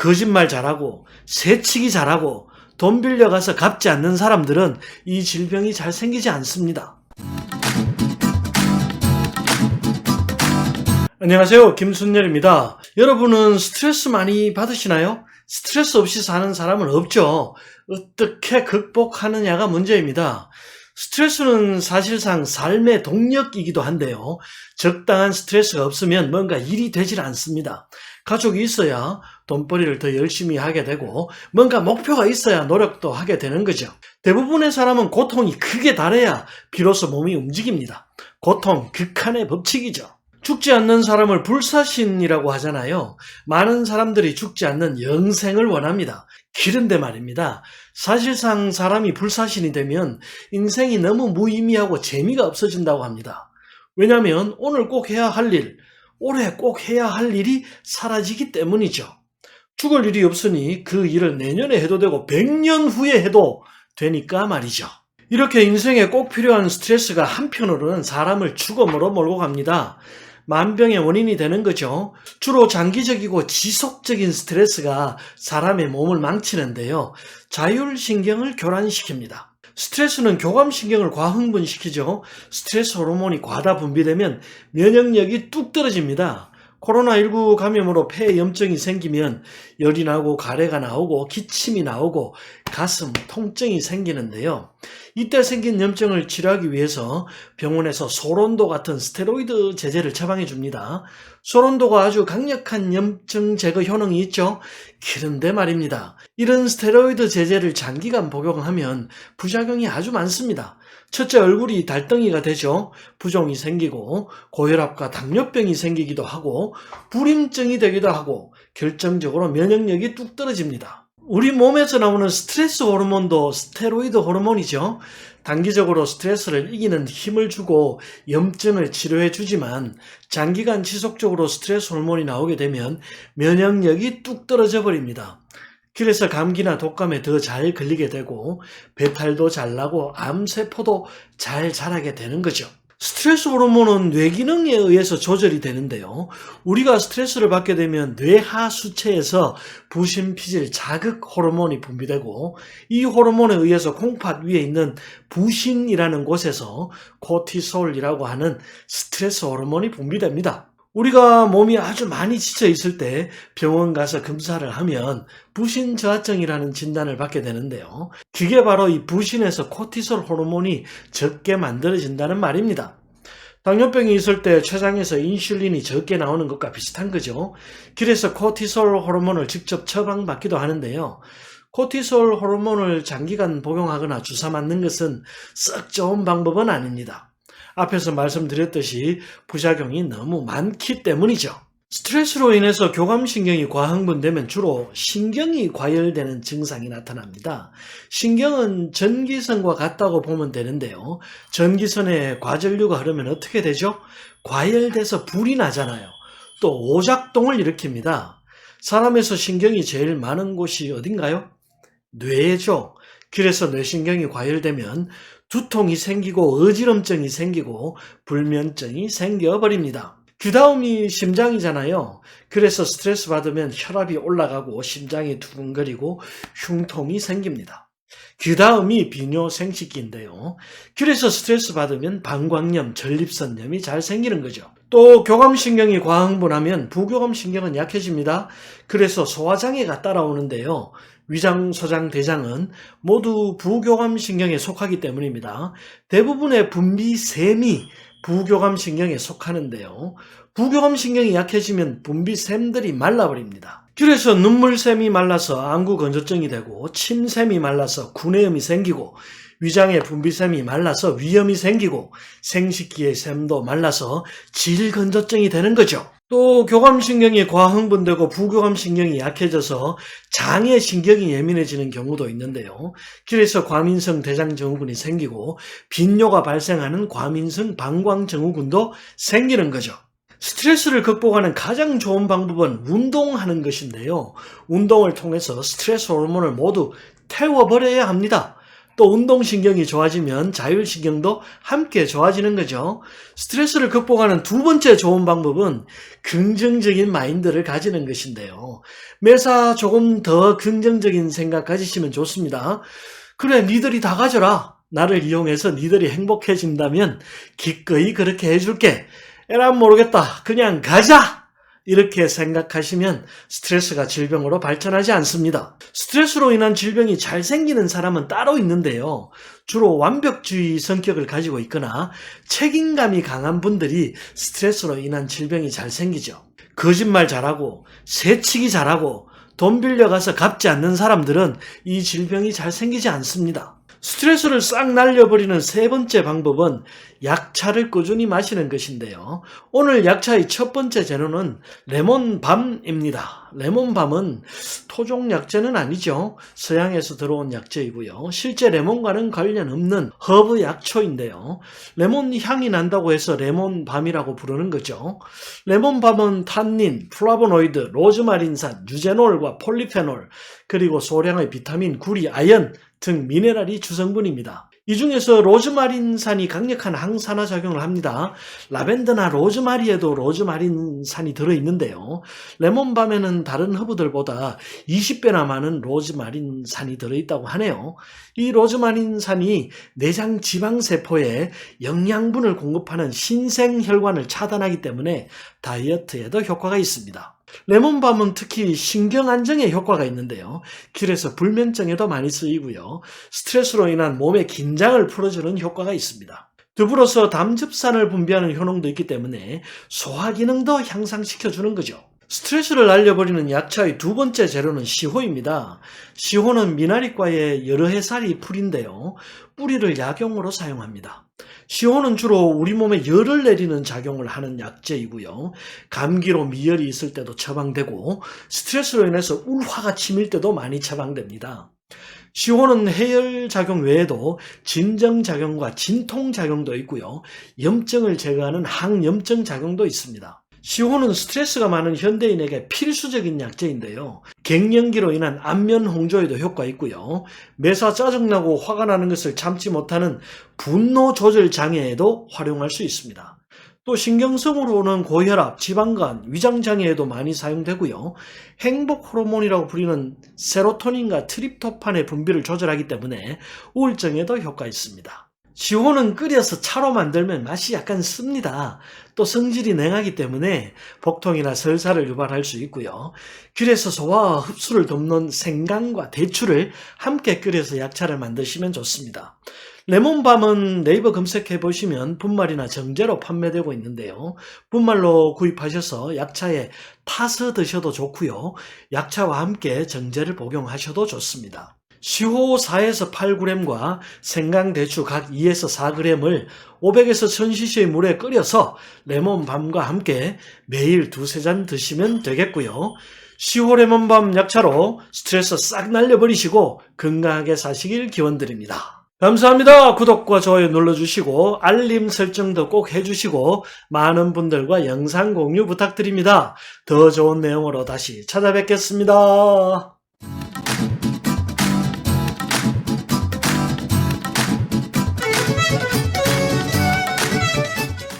거짓말 잘하고 새치기 잘하고 돈 빌려가서 갚지 않는 사람들은 이 질병이 잘 생기지 않습니다. 안녕하세요. 김순열입니다. 여러분은 스트레스 많이 받으시나요? 스트레스 없이 사는 사람은 없죠. 어떻게 극복하느냐가 문제입니다. 스트레스는 사실상 삶의 동력이기도 한데요. 적당한 스트레스가 없으면 뭔가 일이 되질 않습니다. 가족이 있어야 돈벌이를 더 열심히 하게 되고 뭔가 목표가 있어야 노력도 하게 되는 거죠. 대부분의 사람은 고통이 크게 달해야 비로소 몸이 움직입니다. 고통 극한의 법칙이죠. 죽지 않는 사람을 불사신이라고 하잖아요. 많은 사람들이 죽지 않는 영생을 원합니다. 기른데 말입니다. 사실상 사람이 불사신이 되면 인생이 너무 무의미하고 재미가 없어진다고 합니다. 왜냐하면 오늘 꼭 해야 할 일, 올해 꼭 해야 할 일이 사라지기 때문이죠. 죽을 일이 없으니 그 일을 내년에 해도 되고 100년 후에 해도 되니까 말이죠. 이렇게 인생에 꼭 필요한 스트레스가 한편으로는 사람을 죽음으로 몰고 갑니다. 만병의 원인이 되는 거죠. 주로 장기적이고 지속적인 스트레스가 사람의 몸을 망치는데요. 자율신경을 교란시킵니다. 스트레스는 교감신경을 과흥분시키죠. 스트레스 호르몬이 과다 분비되면 면역력이 뚝 떨어집니다. 코로나19 감염으로 폐에 염증이 생기면 열이 나고 가래가 나오고 기침이 나오고 가슴 통증이 생기는데요. 이때 생긴 염증을 치료하기 위해서 병원에서 소론도 같은 스테로이드 제제를 처방해 줍니다. 소론도가 아주 강력한 염증 제거 효능이 있죠. 그런데 말입니다. 이런 스테로이드 제제를 장기간 복용하면 부작용이 아주 많습니다. 첫째 얼굴이 달덩이가 되죠. 부종이 생기고 고혈압과 당뇨병이 생기기도 하고 불임증이 되기도 하고 결정적으로 면역력이 뚝 떨어집니다. 우리 몸에서 나오는 스트레스 호르몬도 스테로이드 호르몬이죠. 단기적으로 스트레스를 이기는 힘을 주고 염증을 치료해 주지만 장기간 지속적으로 스트레스 호르몬이 나오게 되면 면역력이 뚝 떨어져 버립니다. 그래서 감기나 독감에 더 잘 걸리게 되고 배탈도 잘 나고 암세포도 잘 자라게 되는 거죠. 스트레스 호르몬은 뇌 기능에 의해서 조절이 되는데요. 우리가 스트레스를 받게 되면 뇌하 수체에서 부신피질 자극 호르몬이 분비되고 이 호르몬에 의해서 콩팥 위에 있는 부신이라는 곳에서 코티솔이라고 하는 스트레스 호르몬이 분비됩니다. 우리가 몸이 아주 많이 지쳐 있을 때 병원 가서 검사를 하면 부신 저하증이라는 진단을 받게 되는데요. 그게 바로 이 부신에서 코티솔 호르몬이 적게 만들어진다는 말입니다. 당뇨병이 있을 때 췌장에서 인슐린이 적게 나오는 것과 비슷한 거죠. 그래서 코티솔 호르몬을 직접 처방받기도 하는데요. 코티솔 호르몬을 장기간 복용하거나 주사 맞는 것은 썩 좋은 방법은 아닙니다. 앞에서 말씀드렸듯이 부작용이 너무 많기 때문이죠. 스트레스로 인해서 교감신경이 과흥분되면 주로 신경이 과열되는 증상이 나타납니다. 신경은 전기선과 같다고 보면 되는데요. 전기선에 과전류가 흐르면 어떻게 되죠? 과열돼서 불이 나잖아요. 또 오작동을 일으킵니다. 사람에서 신경이 제일 많은 곳이 어딘가요? 뇌죠. 그래서 뇌신경이 과열되면 두통이 생기고 어지럼증이 생기고 불면증이 생겨버립니다. 그 다음이 심장이잖아요. 그래서 스트레스 받으면 혈압이 올라가고 심장이 두근거리고 흉통이 생깁니다. 그 다음이 비뇨생식기인데요. 그래서 스트레스 받으면 방광염, 전립선염이 잘 생기는 거죠. 또 교감신경이 과흥분하면 부교감신경은 약해집니다. 그래서 소화장애가 따라오는데요. 위장, 소장, 대장은 모두 부교감신경에 속하기 때문입니다. 대부분의 분비 샘이 부교감신경에 속하는데요. 부교감신경이 약해지면 분비샘들이 말라버립니다. 그래서 눈물샘이 말라서 안구 건조증이 되고 침샘이 말라서 구내염이 생기고 위장의 분비샘이 말라서 위염이 생기고 생식기의 샘도 말라서 질건조증이 되는 거죠. 또 교감신경이 과흥분되고 부교감신경이 약해져서 장의 신경이 예민해지는 경우도 있는데요. 그래서 과민성 대장증후군이 생기고 빈뇨가 발생하는 과민성 방광증후군도 생기는 거죠. 스트레스를 극복하는 가장 좋은 방법은 운동하는 것인데요. 운동을 통해서 스트레스 호르몬을 모두 태워버려야 합니다. 또 운동신경이 좋아지면 자율신경도 함께 좋아지는 거죠. 스트레스를 극복하는 두 번째 좋은 방법은 긍정적인 마인드를 가지는 것인데요. 매사 조금 더 긍정적인 생각 가지시면 좋습니다. 그래, 니들이 다 가져라. 나를 이용해서 니들이 행복해진다면 기꺼이 그렇게 해줄게. 에란 모르겠다. 그냥 가자! 이렇게 생각하시면 스트레스가 질병으로 발전하지 않습니다. 스트레스로 인한 질병이 잘 생기는 사람은 따로 있는데요. 주로 완벽주의 성격을 가지고 있거나 책임감이 강한 분들이 스트레스로 인한 질병이 잘 생기죠. 거짓말 잘하고, 새치기 잘하고, 돈 빌려가서 갚지 않는 사람들은 이 질병이 잘 생기지 않습니다. 스트레스를 싹 날려버리는 세 번째 방법은 약차를 꾸준히 마시는 것인데요. 오늘 약차의 첫 번째 재료는 레몬밤입니다. 레몬밤은 토종 약재는 아니죠. 서양에서 들어온 약재이고요. 실제 레몬과는 관련 없는 허브 약초인데요. 레몬 향이 난다고 해서 레몬밤이라고 부르는 거죠. 레몬밤은 탄닌, 플라보노이드, 로즈마린산, 유제놀과 폴리페놀, 그리고 소량의 비타민, 구리, 아연 등 미네랄이 주성분입니다. 이 중에서 로즈마린산이 강력한 항산화 작용을 합니다. 라벤더나 로즈마리에도 로즈마린산이 들어있는데요. 레몬밤에는 다른 허브들보다 20배나 많은 로즈마린산이 들어있다고 하네요. 이 로즈마린산이 내장 지방세포에 영양분을 공급하는 신생혈관을 차단하기 때문에 다이어트에도 효과가 있습니다. 레몬밤은 특히 신경 안정에 효과가 있는데요. 길에서 불면증에도 많이 쓰이고요. 스트레스로 인한 몸의 긴장을 풀어주는 효과가 있습니다. 더불어서 담즙산을 분비하는 효능도 있기 때문에 소화 기능도 향상시켜주는 거죠. 스트레스를 날려버리는 약차의 두 번째 재료는 시호입니다. 시호는 미나리과의 여러 해살이 풀인데요. 뿌리를 약용으로 사용합니다. 시호는 주로 우리 몸에 열을 내리는 작용을 하는 약재이고요. 감기로 미열이 있을 때도 처방되고 스트레스로 인해서 울화가 치밀 때도 많이 처방됩니다. 시호는 해열 작용 외에도 진정 작용과 진통 작용도 있고요. 염증을 제거하는 항염증 작용도 있습니다. 시호는 스트레스가 많은 현대인에게 필수적인 약재인데요. 갱년기로 인한 안면 홍조에도 효과 있고요. 매사 짜증나고 화가 나는 것을 참지 못하는 분노 조절 장애에도 활용할 수 있습니다. 또 신경성으로 오는 고혈압, 지방간, 위장 장애에도 많이 사용되고요. 행복 호르몬이라고 불리는 세로토닌과 트립토판의 분비를 조절하기 때문에 우울증에도 효과 있습니다. 시호는 끓여서 차로 만들면 맛이 약간 씁니다. 또 성질이 냉하기 때문에 복통이나 설사를 유발할 수 있고요. 길에서 소화와 흡수를 돕는 생강과 대추를 함께 끓여서 약차를 만드시면 좋습니다. 레몬밤은 네이버 검색해 보시면 분말이나 정제로 판매되고 있는데요. 분말로 구입하셔서 약차에 타서 드셔도 좋고요. 약차와 함께 정제를 복용하셔도 좋습니다. 시호 4에서 8g과 생강 대추 각 2에서 4g을 500에서 1000cc의 물에 끓여서 레몬밤과 함께 매일 두세 잔 드시면 되겠고요. 시호 레몬밤 약차로 스트레스 싹 날려버리시고 건강하게 사시길 기원드립니다. 감사합니다. 구독과 좋아요 눌러주시고 알림 설정도 꼭 해주시고 많은 분들과 영상 공유 부탁드립니다. 더 좋은 내용으로 다시 찾아뵙겠습니다.